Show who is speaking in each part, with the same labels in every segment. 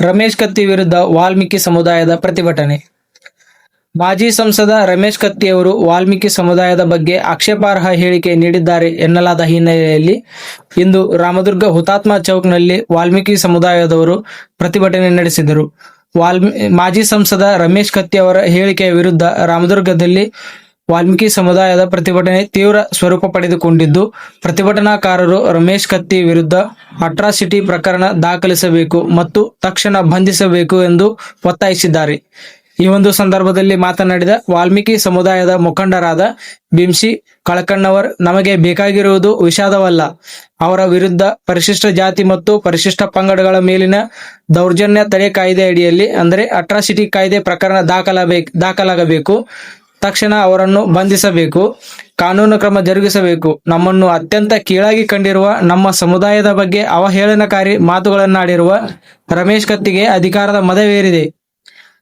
Speaker 1: ರಮೇಶ್ ಕತ್ತಿ ವಿರುದ್ಧ ವಾಲ್ಮೀಕಿ ಸಮುದಾಯದ ಪ್ರತಿಭಟನೆ. ಮಾಜಿ ಸಂಸದ ರಮೇಶ್ ಕತ್ತಿ ಅವರು ವಾಲ್ಮೀಕಿ ಸಮುದಾಯದ ಬಗ್ಗೆ ಆಕ್ಷೇಪಾರ್ಹ ಹೇಳಿಕೆ ನೀಡಿದ್ದಾರೆ ಎನ್ನಲಾದ ಹಿನ್ನೆಲೆಯಲ್ಲಿ ಇಂದು ರಾಮದುರ್ಗ ಹುತಾತ್ಮ ಚೌಕ್ನಲ್ಲಿ ವಾಲ್ಮೀಕಿ ಸಮುದಾಯದವರು ಪ್ರತಿಭಟನೆ ನಡೆಸಿದರು. ವಾಲ್ಮೀ ಮಾಜಿ ಸಂಸದ ರಮೇಶ್ ಕತ್ತಿ ಅವರ ಹೇಳಿಕೆಯ ವಿರುದ್ಧ ರಾಮದುರ್ಗದಲ್ಲಿ ವಾಲ್ಮೀಕಿ ಸಮುದಾಯದ ಪ್ರತಿಭಟನೆ ತೀವ್ರ ಸ್ವರೂಪ ಪಡೆದುಕೊಂಡಿದ್ದು, ಪ್ರತಿಭಟನಾಕಾರರು ರಮೇಶ್ ಕತ್ತಿ ವಿರುದ್ಧ ಅಟ್ರಾಸಿಟಿ ಪ್ರಕರಣ ದಾಖಲಿಸಬೇಕು ಮತ್ತು ತಕ್ಷಣ ಬಂಧಿಸಬೇಕು ಎಂದು ಒತ್ತಾಯಿಸಿದ್ದಾರೆ. ಈ ಒಂದು ಸಂದರ್ಭದಲ್ಲಿ ಮಾತನಾಡಿದ ವಾಲ್ಮೀಕಿ ಸಮುದಾಯದ ಮುಖಂಡರಾದ ಬಿಂಸಿ ಕಳಕಣ್ಣವರ್, ನಮಗೆ ಬೇಕಾಗಿರುವುದು ವಿಷಾದವಲ್ಲ. ಅವರ ವಿರುದ್ಧ ಪರಿಶಿಷ್ಟ ಜಾತಿ ಮತ್ತು ಪರಿಶಿಷ್ಟ ಪಂಗಡಗಳ ಮೇಲಿನ ದೌರ್ಜನ್ಯ ತಡೆ ಕಾಯ್ದೆ ಅಡಿಯಲ್ಲಿ ಅಂದರೆ ಅಟ್ರಾಸಿಟಿ ಕಾಯ್ದೆ ಪ್ರಕರಣ ದಾಖಲಾಗಬೇಕು ದಾಖಲಾಗಬೇಕು. ತಕ್ಷಣ ಅವರನ್ನು ಬಂಧಿಸಬೇಕು, ಕಾನೂನು ಕ್ರಮ ಜರುಗಿಸಬೇಕು. ನಮ್ಮನ್ನು ಅತ್ಯಂತ ಕೀಳಾಗಿ ಕಂಡಿರುವ ನಮ್ಮ ಸಮುದಾಯದ ಬಗ್ಗೆ ಅವಹೇಳನಕಾರಿ ಮಾತುಗಳನ್ನಾಡಿರುವ ರಮೇಶ್ ಕತ್ತಿಗೆ ಅಧಿಕಾರದ ಮದವೇರಿದೆ.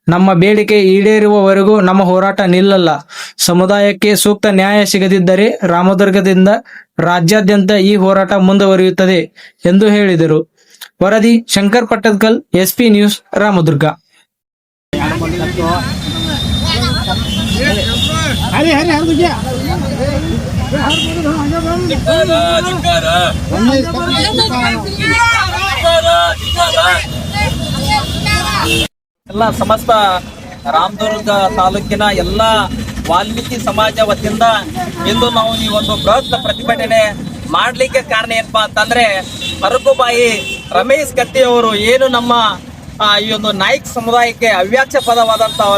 Speaker 1: ನಮ್ಮ ಬೇಡಿಕೆ ಈಡೇರುವವರೆಗೂ ನಮ್ಮ ಹೋರಾಟ ನಿಲ್ಲಲ್ಲ. ಸಮುದಾಯಕ್ಕೆ ಸೂಕ್ತ ನ್ಯಾಯ ಸಿಗದಿದ್ದರೆ ರಾಮದುರ್ಗದಿಂದ ರಾಜ್ಯಾದ್ಯಂತ ಈ ಹೋರಾಟ ಮುಂದುವರಿಯುತ್ತದೆ ಎಂದು ಹೇಳಿದರು. ವರದಿ ಶಂಕರ್ ಪಟ್ಟದ್ಕಲ್, ಎಸ್ಪಿ ನ್ಯೂಸ್, ರಾಮದುರ್ಗ.
Speaker 2: ಹರಿ ಹರಿ ಗ್ಯಾ
Speaker 3: ಎಲ್ಲ ಸಮಸ್ತ ರಾಮದುರ್ಗ ತಾಲೂಕಿನ ಎಲ್ಲ ವಾಲ್ಮೀಕಿ ಸಮಾಜ ವತಿಯಿಂದ ಇಂದು ನಾವು ಈ ಒಂದು ಬೃಹತ್ ಪ್ರತಿಭಟನೆ ಮಾಡ್ಲಿಕ್ಕೆ ಕಾರಣ ಏನಪ್ಪಾ ಅಂತಂದ್ರೆ ಅರಕುಬಾಯಿ ರಮೇಶ್ ಕತ್ತಿ ಅವರು ಏನು ನಮ್ಮ ಈ ಒಂದು ನಾಯಕ್ ಸಮುದಾಯಕ್ಕೆ ಅವ್ಯಾಚ್ಯ ಪದವಾದಂತಹ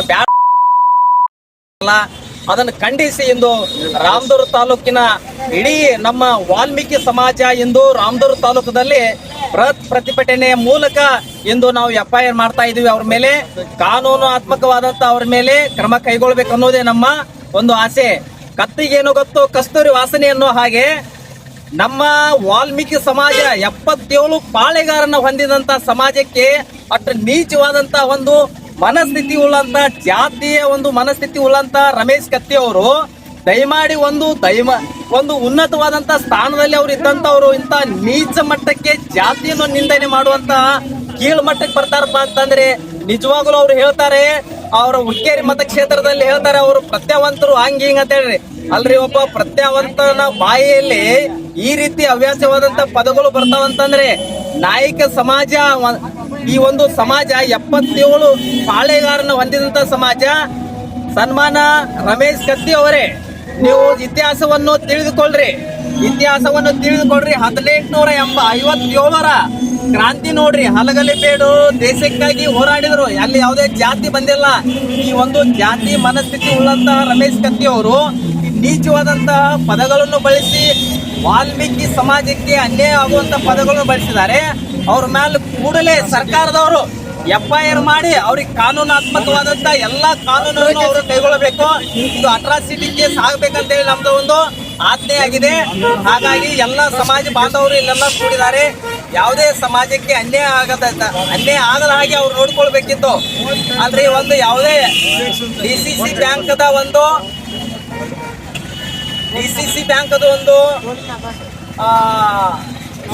Speaker 3: ಅದನ್ನು ಖಂಡಿಸಿ ಎಂದು ರಾಮದೂರು ತಾಲೂಕಿನ ಇಡೀ ನಮ್ಮ ವಾಲ್ಮೀಕಿ ಸಮಾಜ ಇಂದು ರಾಮದೂರು ತಾಲೂಕದಲ್ಲಿ ಬೃಹತ್ ಪ್ರತಿಭಟನೆಯ ಮೂಲಕ ಎಂದು ನಾವು ಎಫ್ ಐ ಆರ್ ಮಾಡ್ತಾ ಇದೀವಿ ಅವ್ರ ಮೇಲೆ ಕಾನೂನಾತ್ಮಕವಾದಂತ ಅವ್ರ ಮೇಲೆ ಕ್ರಮ ಕೈಗೊಳ್ಬೇಕು ಅನ್ನೋದೇ ನಮ್ಮ ಒಂದು ಆಸೆ. ಕತ್ತಿಗೇನು ಗೊತ್ತು? ಕಸ್ತೂರಿ ವಾಸನೆ ಅನ್ನೋ ಹಾಗೆ ನಮ್ಮ ವಾಲ್ಮೀಕಿ ಸಮಾಜ ಎಪ್ಪತ್ತೇಳು ಪಾಳೆಗಾರನ ಹೊಂದಿದಂತ ಸಮಾಜಕ್ಕೆ ಅಷ್ಟು ನೀಚವಾದಂತ ಒಂದು ಮನಸ್ಥಿತಿ ಉಳ್ಳಂತ, ಜಾತಿಯ ಒಂದು ಮನಸ್ಥಿತಿ ಉಳ್ಳಂತ ರಮೇಶ್ ಕತ್ತಿ ಅವರು, ದಯಮಾಡಿ ಒಂದು ದಯಮ, ಒಂದು ಉನ್ನತವಾದಂತ ಸ್ಥಾನದಲ್ಲಿ ಅವ್ರು ಇದ್ದಂತವ್ರು ಇಂತ ನೀಚ ಮಟ್ಟಕ್ಕೆ ಜಾತಿಯನ್ನು ನಿಂದನೆ ಮಾಡುವಂತ ಕೀಳು ಮಟ್ಟಕ್ಕೆ ಬರ್ತಾರಪ್ಪ ಅಂತಂದ್ರೆ ನಿಜವಾಗ್ಲೂ ಅವ್ರು ಹೇಳ್ತಾರೆ, ಅವರ ಹುಕ್ಕೇರಿ ಮತಕ್ಷೇತ್ರದಲ್ಲಿ ಹೇಳ್ತಾರೆ, ಅವರು ಪ್ರತ್ಯಾವಂತರು ಹಂಗ ಹಿಂಗ ಅಂತ ಹೇಳ್ರಿ. ಅಲ್ರಿ ಒಬ್ಬ ಪ್ರತ್ಯಾವಂತನ ಬಾಯಿಯಲ್ಲಿ ಈ ರೀತಿ ಹವ್ಯಾಸವಾದಂತ ಪದಗಳು ಬರ್ತಾವಂತಂದ್ರೆ ನಾಯಕ ಸಮಾಜ ಈ ಒಂದು ಸಮಾಜ ಎಪ್ಪತ್ತೇಳು ಪಾಳೆಗಾರನ ಹೊಂದಿದಂತ ಸಮಾಜ, ಸನ್ಮಾನ ರಮೇಶ್ ಕತ್ತಿ ಅವರೇ, ನೀವು ಇತಿಹಾಸವನ್ನು ತಿಳಿದುಕೊಳ್ಳ್ರಿ. ಇತಿಹಾಸವನ್ನು ತಿಳಿದುಕೊಳ್ಳ್ರಿ, ಹದಿನೆಂಟುನೂರ ಎಂಬ ಐವತ್ತೇಳರ ಕ್ರಾಂತಿ ನೋಡ್ರಿ. ಹಲಗಲಿ ಬೇಡು, ದೇಶಕ್ಕಾಗಿ ಹೋರಾಡಿದ್ರು. ಅಲ್ಲಿ ಯಾವುದೇ ಜಾತಿ ಬಂದಿಲ್ಲ. ಈ ಒಂದು ಜಾತಿ ಮನಸ್ಥಿತಿ ಉಳ್ಳಂತಹ ರಮೇಶ್ ಕತ್ತಿ ಅವರು ನೀಚವಾದಂತಹ ಪದಗಳನ್ನು ಬಳಸಿ ವಾಲ್ಮೀಕಿ ಸಮಾಜಕ್ಕೆ ಅನ್ಯಾಯ ಆಗುವಂತ ಪದಗಳನ್ನು ಬಳಸಿದ್ದಾರೆ. ಅವ್ರ ಮೇಲೆ ಕೂಡಲೇ ಸರ್ಕಾರದವರು ಎಫ್ ಐ ಆರ್ ಮಾಡಿ ಅವ್ರಿಗೆ ಕಾನೂನಾತ್ಮಕವಾದಂತ ಎಲ್ಲಾ ಕಾನೂನನ್ನು ಅವರು ಕೈಗೊಳ್ಳಬೇಕು. ಇದು ಅಟ್ರಾಸಿಟಿ ಕೇಸ್ ಆಗ್ಬೇಕಂತ ಹೇಳಿ ನಮ್ದು ಒಂದು ಆಜ್ಞೆ ಆಗಿದೆ. ಹಾಗಾಗಿ ಎಲ್ಲ ಸಮಾಜ ಬಾಂಧವರು ಇಲ್ಲೆಲ್ಲ ಕೂಡಿದ್ದಾರೆ. ಯಾವುದೇ ಸಮಾಜಕ್ಕೆ ಅನ್ಯಾಯ ಆಗದ ಅನ್ಯಾಯ ಆಗದ ಹಾಗೆ ಅವ್ರು ನೋಡ್ಕೊಳ್ಬೇಕಿತ್ತು. ಆದ್ರೆ ಒಂದು ಯಾವುದೇ ಡಿ ಸಿ ಸಿ ಬ್ಯಾಂಕ್ದ ಒಂದು ಡಿ ಸಿ ಸಿ ಬ್ಯಾಂಕ್ದು ಒಂದು ಆ,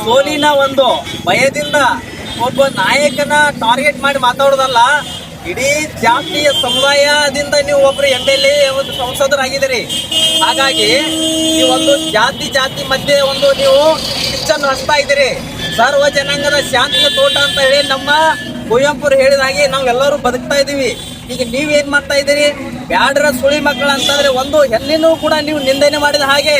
Speaker 3: ಸೋಲಿನ ಒಂದು ಭಯದಿಂದ ಒಬ್ಬ ನಾಯಕನ ಟಾರ್ಗೆಟ್ ಮಾಡಿ ಮಾತಾಡೋದಲ್ಲ, ಇಡೀ ಜಾತಿಯ ಸಮುದಾಯದಿಂದ ನೀವು ಒಬ್ರು ಎಂ ಎಲ್ ಎ ಒಂದು ಸಂಸದರಾಗಿದ್ದೀರಿ. ಹಾಗಾಗಿ ಈ ಒಂದು ಜಾತಿ ಜಾತಿ ಮಧ್ಯೆ ಒಂದು ನೀವು ಕಿಚ್ಚನ್ನು ಹಚ್ತಾ ಇದ್ದೀರಿ. ಸರ್ವ ಜನಾಂಗದ ಶಾಂತಿಯ ತೋಟ ಅಂತ ಹೇಳಿ ನಮ್ಮ ಕುವೆಂಪುರ್ ಹೇಳಿದ ಹಾಗೆ ನಾವೆಲ್ಲರೂ ಬದುಕ್ತಾ ಇದ್ದೀವಿ. ಈಗ ನೀವೇನ್ ಮಾಡ್ತಾ ಇದ್ದೀರಿ? ಬ್ಯಾಡ್ರ ಸುಳಿ ಮಕ್ಕಳು ಅಂತಂದ್ರೆ ಒಂದು ಹೆಣ್ಣಿನೂ ಕೂಡ ನೀವು ನಿಂದನೆ ಮಾಡಿದ ಹಾಗೆ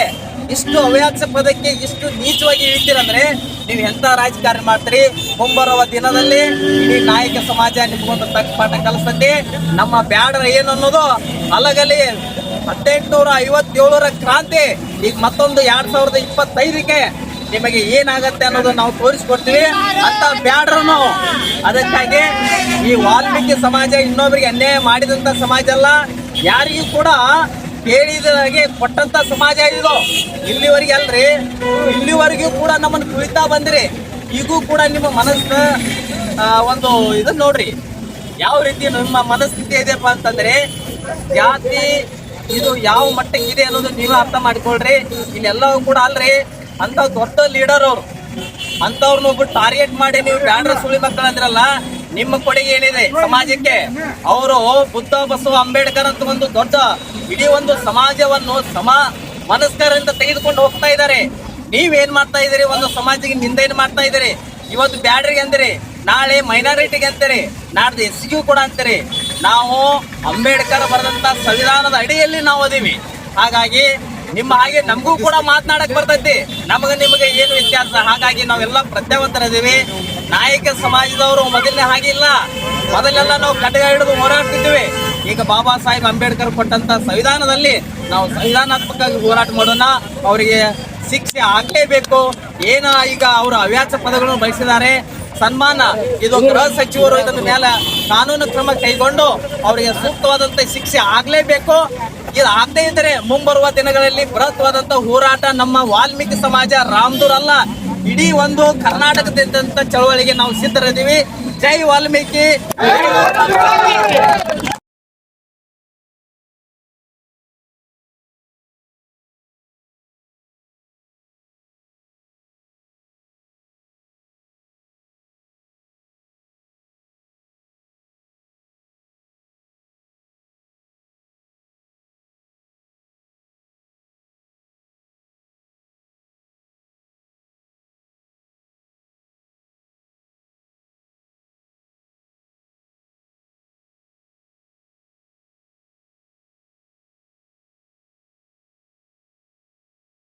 Speaker 3: ಇಷ್ಟು ಅವ್ಯಾಕ್ಷ ಪದಕ್ಕೆ ಇಷ್ಟು ನೀಚವಾಗಿ ಇಳಿತೀರಂದ್ರೆ ನೀವು ಎಂತ ರಾಜಕಾರಣ ಮಾಡ್ತೀರಿ? ಮುಂಬರುವ ದಿನದಲ್ಲಿ ಇಡೀ ನಾಯಕ ಸಮಾಜ ನಿಮ್ಗೊಂದು ತಕ್ಕ ಪಾಠ ಕಲಿಸ್ತದೆ ನಮ್ಮ ಬ್ಯಾಡ್ರ ಏನು ಅನ್ನೋದು ಅಲಗಲಿ. ಹದಿನೆಂಟುನೂರ ಐವತ್ತೇಳರ ಕ್ರಾಂತಿ, ಈಗ ಮತ್ತೊಂದು ಎರಡ್ ಸಾವಿರದ ಇಪ್ಪತ್ತೈದಕ್ಕೆ ನಿಮಗೆ ಏನಾಗತ್ತೆ ಅನ್ನೋದು ನಾವು ತೋರಿಸ್ಕೊಡ್ತೀವಿ. ಅಂತ ಬ್ಯಾಡ್ರು ಅದಕ್ಕಾಗಿ ಈ ವಾಲ್ಮೀಕಿ ಸಮಾಜ ಇನ್ನೊಬ್ಬರಿಗೆ ಅನ್ಯಾಯ ಮಾಡಿದಂತ ಸಮಾಜ ಅಲ್ಲ. ಯಾರಿಗೂ ಕೂಡ ಕೇಳಿದ ಹಾಗೆ ಕೊಟ್ಟಂತ ಸಮಾಜ ಇದು. ಇಲ್ಲಿವರೆಗೆ ಅಲ್ರಿ? ಇಲ್ಲಿವರೆಗೂ ಕೂಡ ನಮ್ಮನ್ನು ಕುಳಿತಾ ಬಂದ್ರಿ. ಈಗೂ ಕೂಡ ನಿಮ್ಮ ಮನಸ್ಸ ಆ, ಒಂದು ಇದನ್ನ ನೋಡ್ರಿ. ಯಾವ ರೀತಿ ನಿಮ್ಮ ಮನಸ್ಥಿತಿ ಇದೆಯಪ್ಪ ಅಂತಂದ್ರೆ ಜಾತಿ ಇದು ಯಾವ ಮಟ್ಟಕ್ಕೆ ಇದೆ ಅನ್ನೋದು ನೀವು ಅರ್ಥ ಮಾಡ್ಕೊಳ್ರಿ. ಇಲ್ಲೆಲ್ಲವೂ ಕೂಡ ಅಲ್ರಿ ಅಂತ ದೊಡ್ಡ ಲೀಡರ್ ಅವರು. ಅಂತವ್ರನ್ನ ಒಬ್ಬರು ಟಾರ್ಗೆಟ್ ಮಾಡಿ ನೀವು ಬ್ಯಾಂಡ್ರ ಸುಳಿ ಮಕ್ಕಳು ಅಂದ್ರಲ್ಲ ನಿಮ್ಮ ಕೊಡುಗೆ ಏನಿದೆ ಸಮಾಜಕ್ಕೆ? ಅವರು ಬುದ್ಧ ಬಸವ ಅಂಬೇಡ್ಕರ್ ಅಂತ ಒಂದು ದೊಡ್ಡ ಇಡೀ ಒಂದು ಸಮಾಜವನ್ನು ಸಮ ಮನಸ್ಕರಿಂದ ತೆಗೆದುಕೊಂಡು ಹೋಗ್ತಾ ಇದ್ದಾರೆ. ನೀವೇನ್ ಮಾಡ್ತಾ ಇದ್ದೀರಿ? ಒಂದು ಸಮಾಜಕ್ಕೆ ನಿಂದೇನು ಮಾಡ್ತಾ ಇದ್ದೀರಿ? ಇವತ್ತು ಬ್ಯಾಡ್ರಿಗೆ ಅಂದಿರಿ, ನಾಳೆ ಮೈನಾರಿಟಿಗೆ ಅಂತೀರಿ ನಾಡ್ದು ಎಸ್ಸಿಗೂ ಕೂಡ ಅಂತೀರಿ ನಾವು ಅಂಬೇಡ್ಕರ್ ಬರೆದಂತ ಸಂವಿಧಾನದ ಅಡಿಯಲ್ಲಿ ನಾವು ಅದೀವಿ. ಹಾಗಾಗಿ ನಿಮ್ಮ ಹಾಗೆ ನಮಗೂ ಕೂಡ ಮಾತನಾಡಕ್ ಬರ್ತೈತಿ. ನಮಗ ನಿಮಗೆ ಏನು ವ್ಯತ್ಯಾಸ? ಹಾಗಾಗಿ ನಾವೆಲ್ಲ ಪ್ರತ್ಯಾವಂತರಿದ್ದೀವಿ ನಾಯಕ ಸಮಾಜದವರು ಮೊದಲನೇ ಹಾಗಿಲ್ಲ ಮೊದಲೆಲ್ಲ ನಾವು ಖಡ್ಗ ಹಿಡಿದು ಹೋರಾಡ್ತಿದ್ವಿ. ಈಗ ಬಾಬಾ ಸಾಹೇಬ್ ಅಂಬೇಡ್ಕರ್ ಕೊಟ್ಟಂತ ಸಂವಿಧಾನದಲ್ಲಿ ನಾವು ಸಂವಿಧಾನಾತ್ಮಕವಾಗಿ ಹೋರಾಟ ಮಾಡೋಣ, ಅವರಿಗೆ ಶಿಕ್ಷೆ ಆಗ್ಲೇಬೇಕು. ಏನ ಈಗ ಅವರು ಹವ್ಯಾಸ ಪದಗಳನ್ನು ಬಳಸಿದ್ದಾರೆ ಸನ್ಮಾನ ಇದು ಗೃಹ ಸಚಿವರು ಇದರ ಮೇಲೆ ಕಾನೂನು ಕ್ರಮ ಕೈಗೊಂಡು ಅವರಿಗೆ ಸೂಕ್ತವಾದಂತ ಶಿಕ್ಷೆ ಆಗ್ಲೇಬೇಕು. ಇದು ಆಗದೇ ಇದ್ದರೆ ಮುಂಬರುವ ದಿನಗಳಲ್ಲಿ ಬೃಹತ್ವಾದಂತ ಹೋರಾಟ ನಮ್ಮ ವಾಲ್ಮೀಕಿ ಸಮಾಜ ರಾಮದೂರ್ ಅಲ್ಲ. ಇಡೀ ಒಂದು ಕರ್ನಾಟಕದಿಂದ ಚಳವಳಿಗೆ ನಾವು ಸಿದ್ಧರಿದ್ದೀವಿ. ಜೈ ವಾಲ್ಮೀಕಿ.